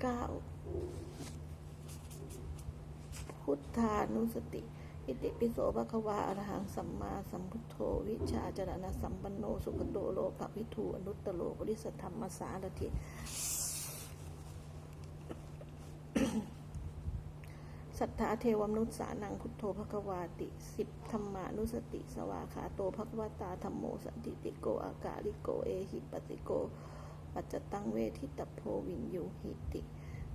เก้าพุทธานุสติ อิติปิโสภควาอรหังสัมมาสัมพุทโธ วิชาจรณะสัมปันโน สุขโตโลกวิทูอนุตตโลปริสธรรมสารถิสัทธาเทวมนุษย์สานังพุทโธภควาติสิบธรรมานุสติ สวาขาโตภควตาธรรมโมสันติติโกอากาลิโก เอหิปติโก ปัจจตังเวทิตโพวินยูหิติ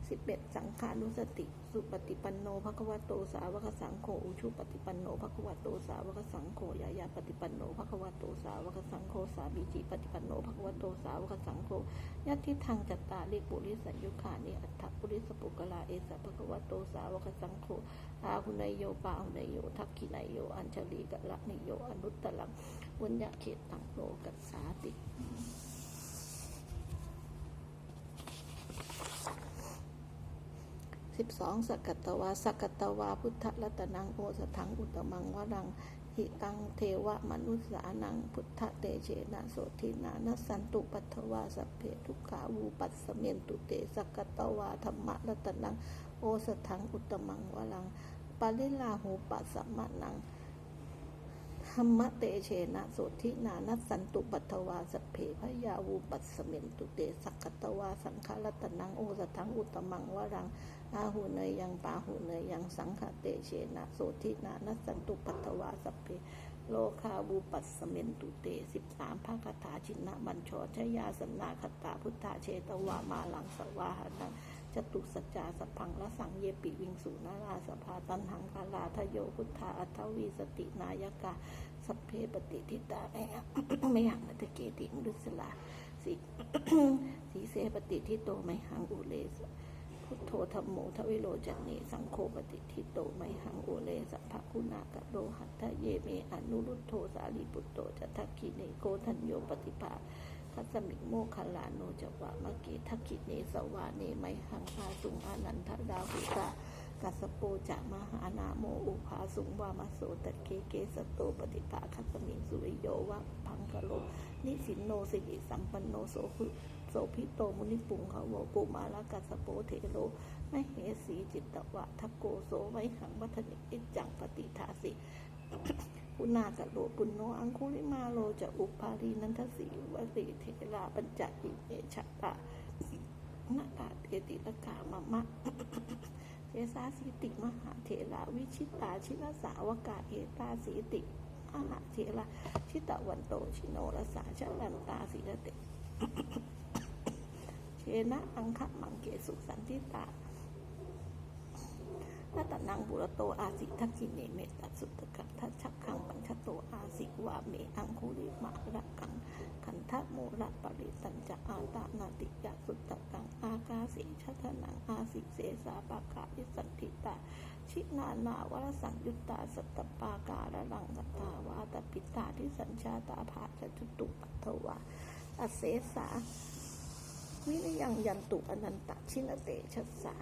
สิบเอ็ดสังขานุสติ สุปฏิปันโนภควโตสาวกสังโฆอุชุปฏิปันโนภควโตสาวกสังโฆยายาปฏิปันโนภควโตสาวกสังโฆสาบีจิปฏิปันโนภควโตสาวกสังโฆยัตทิทังจัตตาลิปุริสัยยุคานิอัตถปุริสปุกลาเอสะภควโตสาวกสังโฆอาหุนายโยปาหุนายโยทักขินายโยอัญชลีกะละนิโยอนุตตลังวุญญเขตตังโลกัสสาติ สิบสองสกกัตวาสกกัตวาพุทธรัตนังโอสถังอุตมังวรังหิตังเทวะมนุษสานังพุทธเตเชนะโสทินานัสันตุปัทวาสัพเพทุขาวูปัสสเมนตุเตสกกัตวาธรรมรัตนังโอสถังอุตตมังวรังปาลิลาหูปัสสมะนัง ธรรมเตเชนะโสทินานัสสันตุปัทวาสเพพยาวูปัสสเมนตุเตสักกตวาสังฆรัตนังโอสถังอุตมังวรังอาหูเนยยังปาหูเนยยังสังฆเตเชนะโสทินานัสสันตุปัทวาสเพโลคาวูปัสสเมนตุเตสิบสามภาคถาชินะบัญชรชยาสนาคตาพุทธาเชตวามาลังสวาหานัง จตุสัจจาสัพพังละสังเยปิวิงสุนาราสภาตันหังกาลาทโยพุทธาอัทวีสตินายกาสัพเพปฏิทิตาแอะไม่หังนัตเกติมุสลาสีสีเสปฏิทิโตไม่หังอุเลสพุทโธธรรมโมทวิโรจันเนสังโฆปฏิทิโตไม่หังอุเลสัพพคุณากะโลหัตถเยเมอนุรุตโธสาลีปุตโตจะทักขีเนโกทัญโยปฏิภา คัสมิงโมคคลาโนจวะมะเกทักขิเนสวาเนไมหังพาสุงอานันทดาหุตากัสโปจะมหานาโมอุภาสุงวามาโสตะเกเกสโตปฏิภาคัสมิงสุริโยวะพังกะโลนิสินโนสิริสัมปันโนโสภุโสพิโตมุนิปุงเขาโวปุมาลากัสโปเทโลไมเหสีจิตตวะทักโกโสไมหังวัฒนิอิจังปฏิทาสิ ปุณากะโลปุณโนอังคุลิมาโลจะอุปารีนันทสีวสีเทราปัญจอิเมชะตะนาคาเตติละกามะมะเจสาสีติมหาเถราวิชิตาชินสาวกาเอตาสีติมหาเถราชิตะวันโตชิโนรสาชลันตาสีรเตเชนะอังคะมังเกสุสันติตา นาตนังบุรโตอาสิทักขิเนเมตสุตตะกังทัชักขังปัญชโตอาสิวาเมอังคุริมาระกังขันทะโมระปริตัญจะอาตานาติยะสุตตะกังอากาสิชัทนังอาสิเสสาปากาวิสันติตาชินานาวรสังยุตตาสัตตปาการะลังกัตตาวาตปิตาที่สัญชาตาภาจจุตุปัตถวาอเสสาวิริยังยันตุอนันตชินเตชัสสา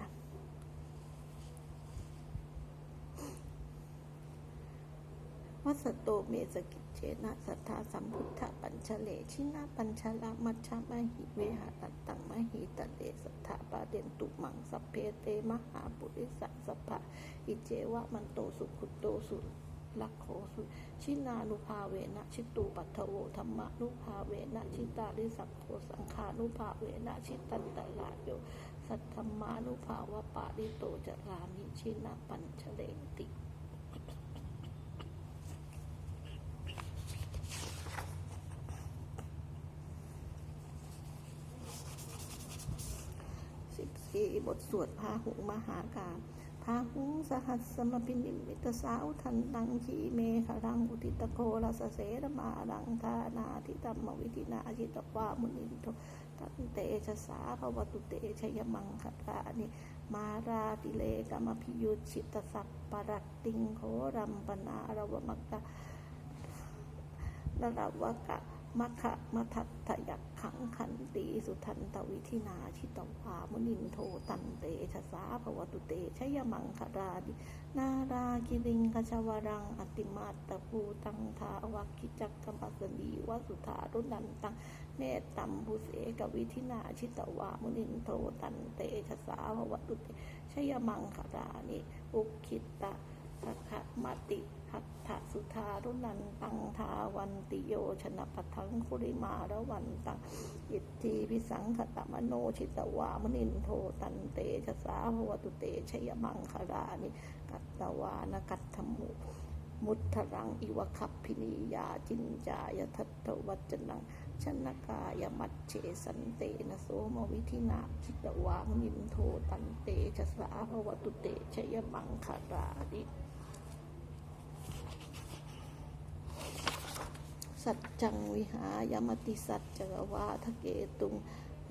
วัสโตเมสกิจเจนะสัทธาสัมพุทธปัญชเลชินาปัญชลามัชฌมหิเวหะตัตตังมหิตะเลสัทธาปาเดนตุมังสัพเพเตมหาปุริสัสัพพะอิเจวะมันโตสุขุโตสุลักโขสุชินานุภาเวนะชิตูปัทโวธรรมานุภาเวนะชิตาริสัพโคสังขานุภาเวนะชิตันตลาโยสัทธรรมานุภาวะปาริโตจรามิชินาปัญชเลติ สิบสี่บ ทสวดพาหุงมหากาพาหุงสหัสสมพินิมิตสาวทันตังขีเมฆรังอุติตโครสเสรมารังทานาทิตัมมวิธินาจิตวามุนินโทตันเตชะสาภวตุเตชยมังคตานิมาราติเลกมพิยุชิตสัพปรัตติงโครัมปนารวมักกะระดับวกะ มัคคะมัทัตยักขังขันติสุทันตวิธินาชิตวามุนินโทตันเตชะสาภวตุเตชยมังคาราดินารากิริงกชวรังอติมาตตภูตังทาวักขิจักกัมปัสสนีวสุธารุนันตังเนตตัมบุเสกวิธินาชิตวามุนินโทตันเตชะสาภวตุเตชยมังคารานิอุคคิตตะ สักขะมติหัตถสุธารุนันตังทาวันติโยชนะปะทังคุริมาระวันตังอิทธิพิสังขตมโนชิตวามนินโทตันเตชะสาภวตุเตชยมังคารานิกัตตวานกัตถมุมุทธรังอิวคัพพินียาจินจายทัตถวัจนัง ชนกายมัจเฉสันเตนะโสมวิธินาชิตวามนินโทตันเตชะสาภวตุเตชยมังคาราดิสัจจังวิหายมติสัจจกวาทะเกตุง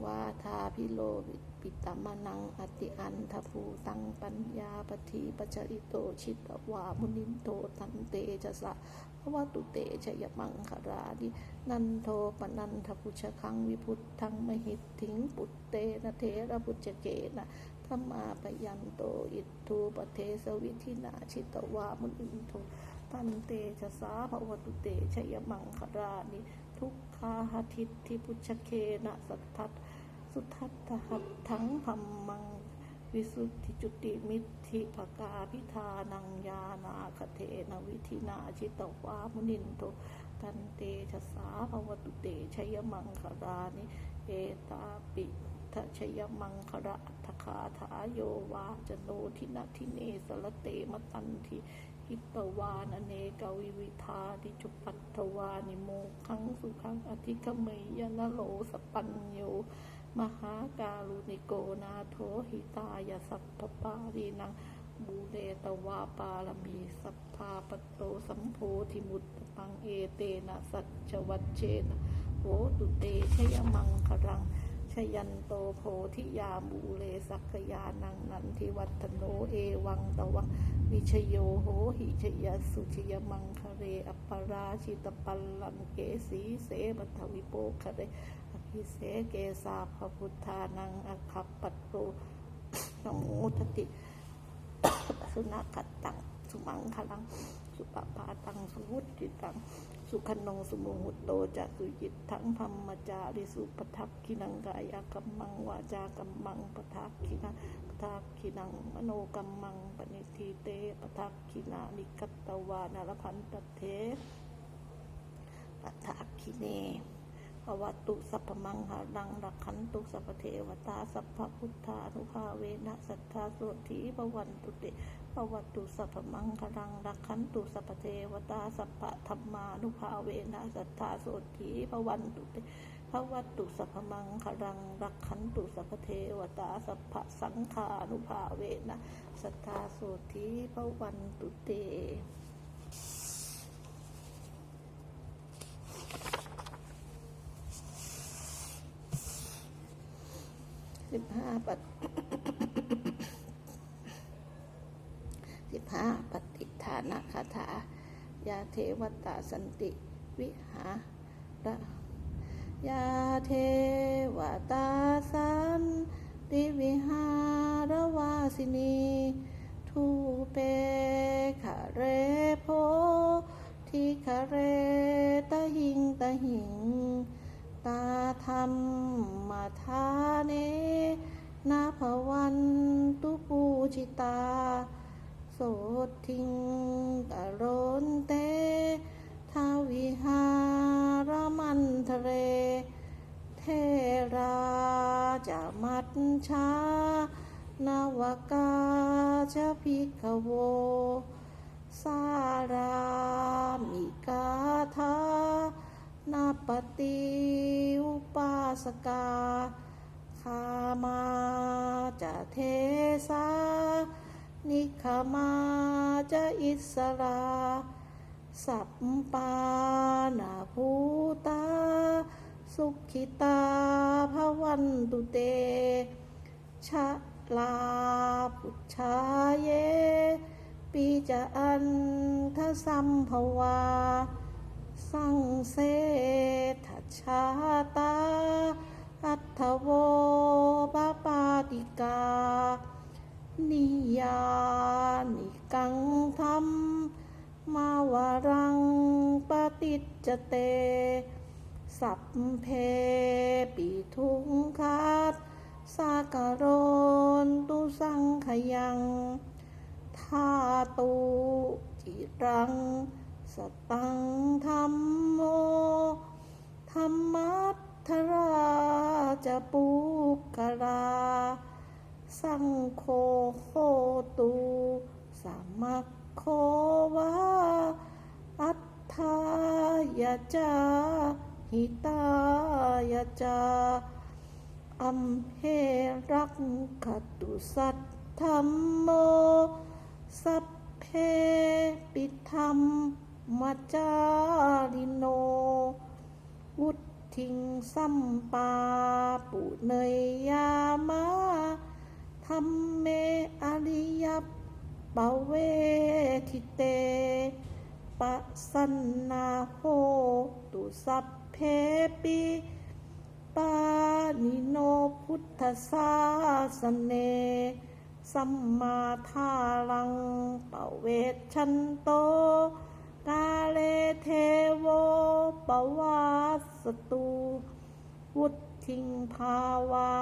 วาทาพิโลปิตามนังอติอันทภูตังปัญญาปทีปัจริโตชิตวามุนินโตตันเตจะสะภวตุเตชยมังคาราดินันโทปนันทพุชคังวิพุทธังมหิตถิงปุตเตนะเทระพุจเกนะธรรมาปยันโตอิทธูปเทสวิธินาชิตวามุนินโทตันเตชะสาภวตุเตชยมังคารานิทุกขาหทิตทิพุชเคนะสัทธัต สุทัตถหัตถังพัมมัง วิสุทธิจุติมิทธิภกาพิธานังยานาคเทนวิธินาชิตวามุนินโตตันเตชะสาภวตุเตชยมังคารานิเอตาปิทชยมังคระอัตคาถาโยวาจโนทินาทิเนสรเตมตันทีหิตวานเนกวิวิธาติจุปัตถวานิโมขังสุขังอธิคเมยนโลสปัญโย มหาการุณิโกนาโถหิตายสัพพปารีนังบูเรตวาปารมีสัพพาปโตสัมโพธิมุตตังเอเตนะสัจวัชเชนะโหตุเตชยมังครังชยันโตโพธิยามูเลสักยานังนันทิวัฒโนเอวังตวังวิชโยโหหิชยสุชยมังคะเรอปปราชิตปัลลังเกสีเสบัทวิโปคะเร อภิเสเกสาภพุทธานังอคัปปัตโตนโมทติ สุนัขตัง สุมังคลัง สุปปาตัง สุวุติตัง สุขนง สุโมหุตโตจะสุจิตทั้งธรรมจาริสุปทักขินังกายกัมมังวาจากัมมังปทักขินังปทักขินังมโนกัมมังปณิทีเตปทักขินานิกัตตวานารพันตเทปทักขิเน ภวตุสัพพมังหารังรักขันตุสัพเทวตาสัพพพุทธานุภาเวนะสัทธาโสธีภวันตุเตภวตุสัพพมังหารังรักขันตุสัพเทวตาสัพพธรรมานุภาเวนะสัทธาโสธีภวันตุเตภวัตุสัพพมังคารังรักขันตุสัพเทวตาสัพพสังขานุภาเวนะสัทธาโสธีภวันตุเต สิบห้าปฏสิบห้าปฏิฐานะคาถา ยาเทวตาสันติวิหาระยาเทวตาสันติวิหารวาสินี จะพิกโว สารามิกาธานาปฏิอุปาสกาคามาจะเทสานิคามาจะอิสราสัพปานาภูตา สุขิตาภวันตุเตชะ ลาพุชาเย ปีจะอันทสัมภวา สังเสทชาตา อัตถโวปปาติกา นิยานิกังธรรมมาวารังปฏิจจเต สัพเพปิทุงคัส สากโรนตุสังขยังธาตุจิรัง สตังธรรมโม ธรรมัทธราจะปุกกลาสังโฆโหตุสัมมัคโควาอัตถายาจาหิตายาจา อัมเหรักขตุสัตธรรมโม สัพเพปิธรรมมัจจาริโน วุทิงสัมปาปุเนยยามาธรรมเมอริยปเวทิเตปะสันนาโหตุสัพเพปิ ปานิโนพุทธศาสเน สัมมาทาลังปเวชชันโต กาเลเทโวปวาสตุวุทิงภาวา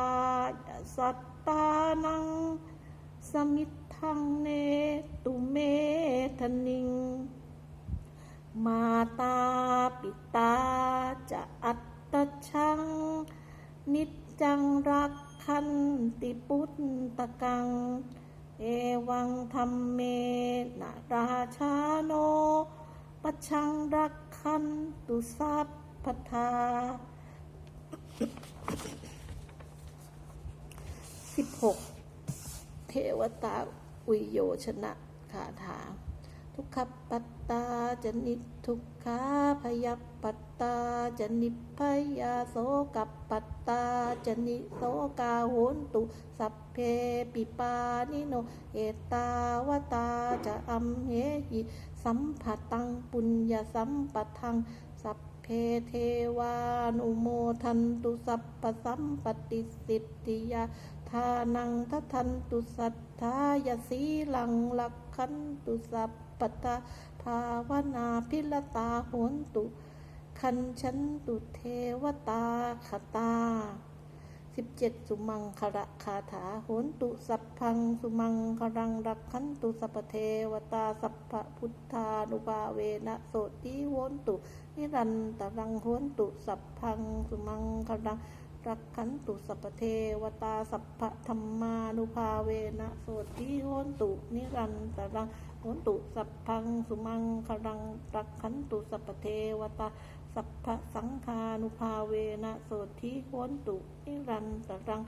ยสัตตานัง สมิทธังเนตุเมทนิง มาตาปิตาจะอัต ตชัง นิจจังรักขันติปุตตะกัง เอวังธรรมเมนะราชาโนปชังรักขันตุสัพพทาสิบหกเทวตาอุยโยชนะคาถา ทุกขปัตตาจนิทุกขาพยัปปัต ตาจนิพยาโสกับปัตตาจนิโสกาโหนตุ สัพเพปิปานิโน เอตาวตาจะอัมเหหิสัมผัตังปุญญสัมปทัง สัพเพเทวานุโมทันตุสัพพสัมปติสิทธิยาทานังทัทันตุสัทธายสีลังลักขันตุสัพปตาภาวนาพิลตาโหนตุ คันชันตุเทวตาคตาสิบเจ็ดสุมังคระคาถาโหนตุสัพพังสุมังครังรักขันตุสัพเทวตาสัพพพุทธานุภาเวนะโสติโหนตุนิรันตรังโหนตุสัพพังสุมังครังรักขันตุสัพเทวตาสัพพะธรรมานุภาเวนะโสติโหนตุนิรันตรังโหนตุสัพพังสุมังครังรักขันตุสัพพเทวตา สัพพะสังฆานุภาเวนะโสติโหนตุนิรันตรัง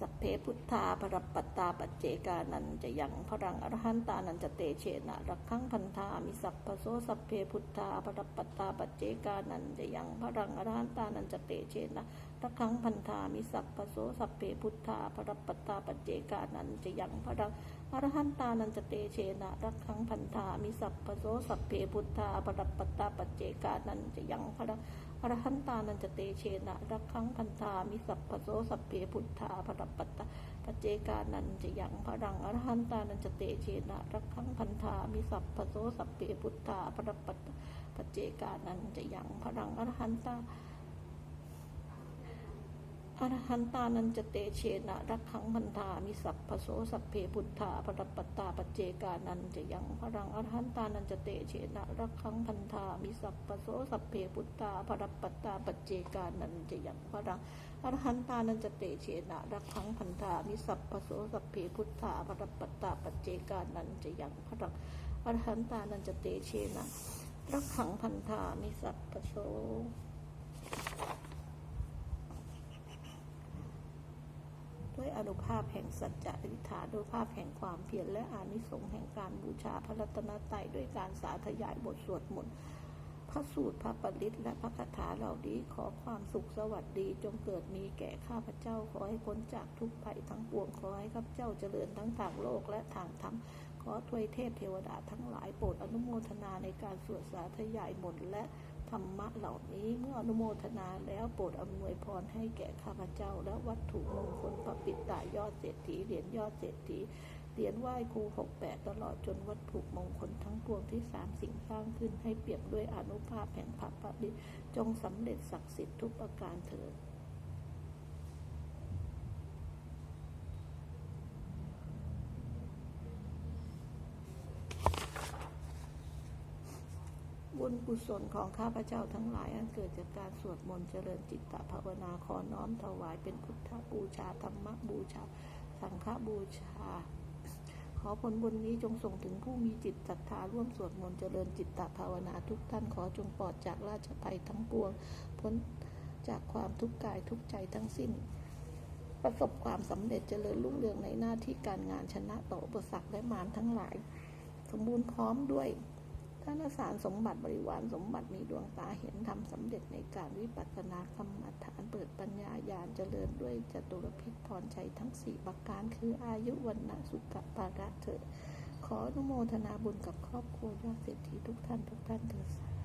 สัพเพพุทธาปรับปตตาปัจเจกานันจะยังพรังอรหันตานันจะเตเชนะรักขังพันธามิสัพพโสสัพเพพุทธาปรับปตตาปัจเจกานันจะยังพรังอรหันตานันจะเตเชนะรักขังพันธามิสัพพโสสัพเพพุทธาปรับปตตาปัจเจกานันจะยังพรัง อรหันตานันจะเตเชนะรักขังพันธามิสัพพโสสัพเพพุทธาปรับปตาปัจเจกานันจะยังพรังอรหันตานันจะเตเชนะรักขังพันธามิสัพพโสสัพเพพุทธาพระปัตาปัจเจกานันจะยังพรังอรหันตานันจะเตเชนะรักขังพันธามิสัพพโสสัพเพพุทธาพระปัตตาปัจเจกานันจะยังพรังอรหันตา อรหันตานันจะเตเชนะรักขังพันธามิสัพพโสสัพเพพุทธาปรปัตตาปเจกานันจะยังพรังอรหันตานันจะเตเชนะรักขังพันธามิสัพพโสสัพเพพุทธาปรปัตตาปเจกานันจะยังพรังอรหันตานันจเตเชนะรักขังพันธามิสัพพโสสัพเพพุทธาปรปัตตาปเจกานันจะยังพรังอรหันตานันจะเตเชนะรักขังพันธามิสัพพโส ด้วยอนุภาพแห่งสัจจะอธิษฐานด้วยภาพแห่งความเพียรและอานิสงส์แห่งการบูชาพระรัตนตรัยด้วยการสาธยายบทสวดมนต์พระสูตรพระปริตและพระคาถาเหล่านี้ขอความสุขสวัสดีจงเกิดมีแก่ข้าพเจ้าขอให้พ้นจากทุกภัยทั้งปวงขอให้ข้าพเจ้าเจริญทั้งทางโลกและทางธรรมขอทวยเทพเทวดาทั้งหลายโปรดอนุโมทนาในการสวดสาธยายมนต์และ ธรรมะเหล่านี้เมื่ออนุโมทนาแล้วโปรดอำนวยพรให้แก่ข้าพเจ้า และวัตถุมงคลพระปิตายอดเศรษฐีเหรียญยอดเศรษฐีเหรียญไหว้ครูหกแปดตลอดจนวัตถุมงคลทั้งปวงที่สามสิ่งสร้างขึ้นให้เปรียบด้วยอนุภาพแห่งพระปฏิจงสำเร็จศักดิ์สิทธิ์ทุกประการเถิด บุญกุศลของข้าพเจ้าทั้งหลาย อันเกิดจากการสวดมนต์เจริญจิตตภาวนาขอน้อมถวายเป็นพุทธบูชาธรรมบูชา สังฆบูชา ขอผลบุญนี้จงส่งถึงผู้มีจิตศรัทธาร่วมสวดมนต์เจริญจิตตภาวนาทุกท่านขอจงปลอดจากราชภัยทั้งปวง พ้นจากความทุกข์กายทุกใจทั้งสิ้นประสบความสำเร็จเจริญรุ่งเรืองในหน้าที่การงานชนะต่ออุปสรรคและมารทั้งหลาย สมบูรณ์พร้อมด้วย ท่านสารสมบัติบริวารสมบัติมีดวงตาเห็นทำสำเร็จในการวิปัสสนากรรมฐานเปิดปัญญาญาณเจริญด้วยจตุรพิษพรชัยทั้งสี่ประการคืออายุวันนะสุขภาระเถิดขออนุโมทนาบุญกับครอบครัวยอดเศรษฐีทุกท่านทุกท่านเถิดสา